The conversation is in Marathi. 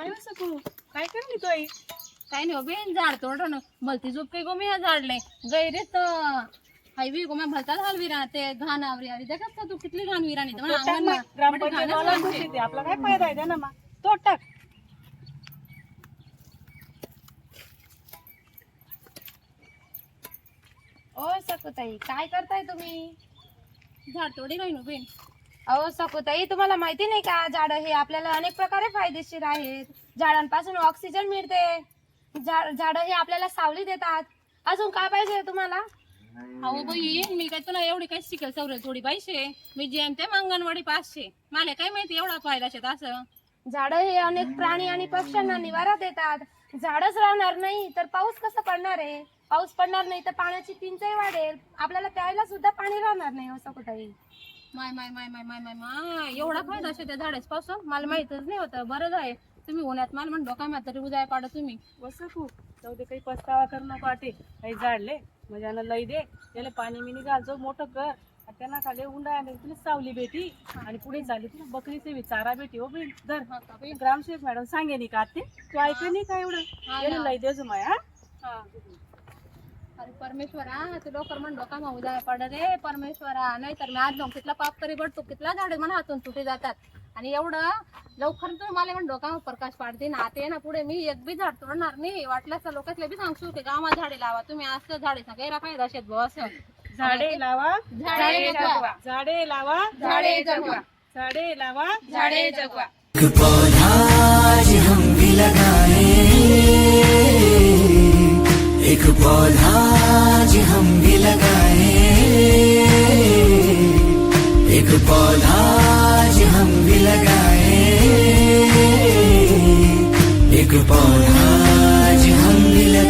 काय सकू काय करली तू आई काय नाही हो बेन झाड तोड ना भलती झोप काही गो मी झाडले. गैरे तर हायवी गो मैं भलता हाल विरा ते घाण आवरी आवरी देखत का तू कितली घाण विराणी तर आपला काय फायदा आहे? ना मग. तो टाक. ओ सकुताई काय करताय तुम्ही? झाड तोडी नाही ना बेन अहो सकुताई तुम्हाला माहिती नाही का झाडं हे आपल्याला अनेक प्रकारे फायदेशीर आहेत. झाडांपासून ऑक्सिजन मिळते. झाड हे आपल्याला सावली देतात. अजून काय पाहिजे तुम्हाला? अहो बाई मी काय तुला एवढी काय शिकेल सवरे थोडी पाहिजे मी जेम ते अंगणवाडी पाचशे. मला काय माहिती एवढा फायदा शेत असं? झाडं हे अनेक प्राणी आणि पक्ष्यांना निवारा देतात. झाडच राहणार नाही तर पाऊस कसं पडणार आहे? पाऊस पडणार नाही तर पाण्याची टंचाई वाढेल. आपल्याला प्यायला सुद्धा पाणी राहणार नाही हो सकुताई माय माय माय माय माय माय माय. एवढा फायदा शेत त्या झाडाच पासून मला माहितच नाही होतं. बरं आहे तुम्ही उन्हात मला म्हणतो काय म्हातारी उजाय पाडा तुम्ही. बस सकू जाऊ दे काही पस्तावा कर नको वाटे काही झाडले म्हणजे लई दे. त्याला पाणी मिनी घालतो मोठं कर. त्यांना खाली उंडा आणि तुला सावली भेटी. आणि पुढे झाली तुला बकरीचे बी चारा भेटी हो बहीण धर? ग्रामसेवक मॅडम सांगे नाही का ते तू ऐक नाही का एवढं? हा. लई दे माय हा. अरे परमेश्वरा तू लवकर म्हण डोका मग उद्या पड रे परमेश्वरा. नाही तर मी आज जाऊन कितला पाप तरी बडतो कितला झाडे म्हणा हातून तुटे जातात. आणि एवढं लवकर तू मला म्हण डोका प्रकाश पाडते. ना आता ये ना पुढे मी एक बी झाड तोडणार नाही. वाटल्यास तर लोकांतले बी सांगू की गावात झाडे लावा तुम्ही असं झाडे गैरा फायदा शेत भाऊ असं. झाडे लावा झाडे जगवा. झाडे लावा झाडे जगवा. झाडे लावा झाडे जगवा. एक पौधा आज हम भी लगाए। एक पौधा आज हम भी लगाए। एक पौधा आज हम भी लगाए।